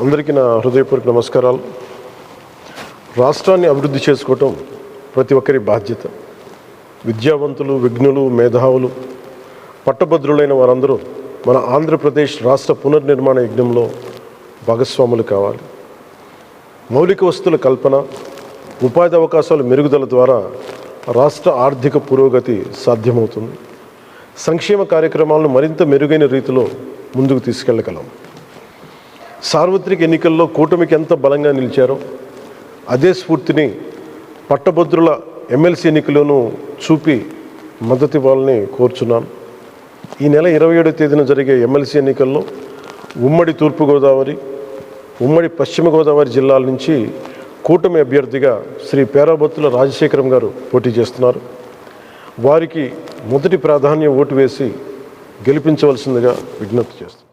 అందరికీ నా హృదయపూర్వక నమస్కారాలు. రాష్ట్రాన్ని అభివృద్ధి చేసుకోవటం ప్రతి ఒక్కరి బాధ్యత. విద్యావంతులు విఘ్నులు మేధావులు పట్టభద్రులైన వారందరూ మన ఆంధ్రప్రదేశ్ రాష్ట్ర పునర్నిర్మాణ యజ్ఞంలో భాగస్వాములు కావాలి. మౌలిక వస్తువుల కల్పన ఉపాధి అవకాశాల మెరుగుదల ద్వారా రాష్ట్ర ఆర్థిక పురోగతి సాధ్యమవుతుంది. సంక్షేమ కార్యక్రమాలను మరింత మెరుగైన రీతిలో ముందుకు తీసుకెళ్ళగలం సార్వత్రిక ఎన్నికల్లో కూటమికి ఎంత బలంగా నిలిచారో అదే స్ఫూర్తిని పట్టభద్రుల ఎమ్మెల్సీ ఎన్నికలోనూ చూపి మద్దతు ఇవ్వాలని కోరుచున్నాను. ఈ నెల ఇరవై ఏడవ తేదీన జరిగే ఎమ్మెల్సీ ఎన్నికల్లో ఉమ్మడి తూర్పుగోదావరి ఉమ్మడి పశ్చిమ గోదావరి జిల్లాల నుంచి కూటమి అభ్యర్థిగా శ్రీ పేరాబత్తుల రాజశేఖరం గారు పోటీ చేస్తున్నారు. వారికి మొదటి ప్రాధాన్య ఓటు వేసి గెలిపించవలసిందిగా విజ్ఞప్తి చేస్తున్నారు